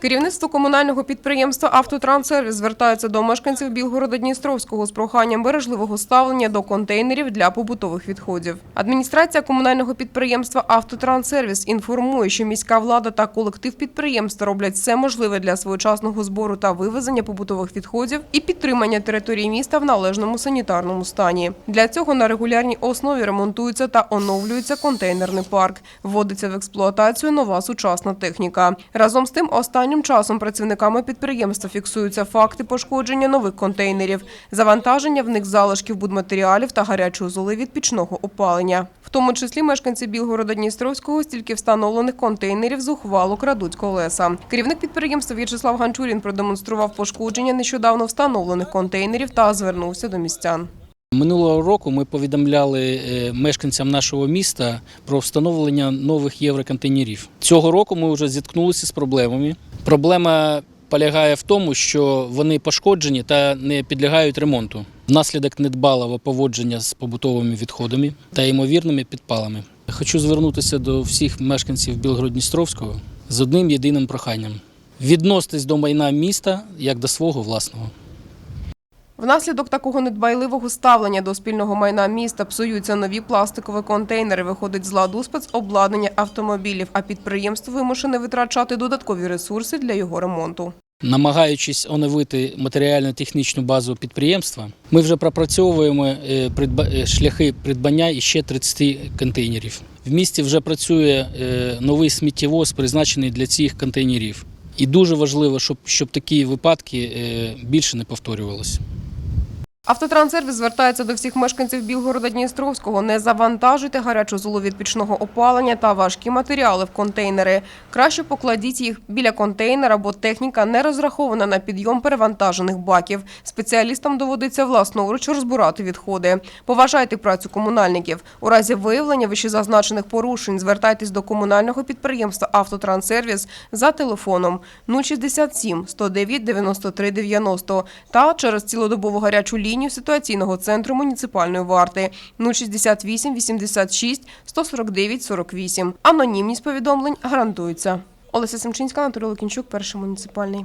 Керівництво комунального підприємства «Автотранссервіс» звертається до мешканців Білгорода Дністровського з проханням бережливого ставлення до контейнерів для побутових відходів. Адміністрація комунального підприємства «Автотранссервіс» інформує, що міська влада та колектив підприємства роблять все можливе для своєчасного збору та вивезення побутових відходів і підтримання території міста в належному санітарному стані. Для цього на регулярній основі ремонтується та оновлюється контейнерний парк. Вводиться в експлуатацію нова сучасна техніка. Разом з тим, останнім часом працівниками підприємства фіксуються факти пошкодження нових контейнерів, завантаження в них залишків будматеріалів та гарячої золи від пічного опалення. В тому числі мешканці Білгорода Дністровського стільки встановлених контейнерів зухвало крадуть колеса. Керівник підприємства В'ячеслав Ганчурін продемонстрував пошкодження нещодавно встановлених контейнерів та звернувся до містян. Минулого року ми повідомляли е, мешканцям нашого міста про встановлення нових євроконтейнерів. Цього року ми вже зіткнулися з проблемами. Проблема полягає в тому, що вони пошкоджені та не підлягають ремонту внаслідок недбалого поводження з побутовими відходами та ймовірними підпалами. Хочу звернутися до всіх мешканців Білгород-Дністровського з одним єдиним проханням: відноситись до майна міста як до свого власного. Внаслідок такого недбайливого ставлення до спільного майна міста псуються нові пластикові контейнери, виходить з ладу спецобладнання автомобілів, а підприємство вимушене витрачати додаткові ресурси для його ремонту. Намагаючись оновити матеріально-технічну базу підприємства, ми вже пропрацьовуємо е, е, шляхи придбання іще 30 контейнерів. В місті вже працює е, новий сміттєвоз, призначений для цих контейнерів. І дуже важливо, щоб, щоб такі випадки більше не повторювалися. Автотранссервіс звертається до всіх мешканців Білгорода Дністровського. Не завантажуйте гарячу золу від пічного опалення та важкі матеріали в контейнери. Краще покладіть їх біля контейнера, бо техніка не розрахована на підйом перевантажених баків. Спеціалістам доводиться власноруч розбирати відходи. Поважайте працю комунальників. У разі виявлення вищезазначених порушень звертайтесь до комунального підприємства «Автотранссервіс» за телефоном 067 109 93 90 та через цілодобову гарячу лінію ситуаційного центру муніципальної варти 068 86 149 48. Анонімність повідомлень гарантується. Олеся Семчинська, Анатолій Лукінчук, перший муніципальний.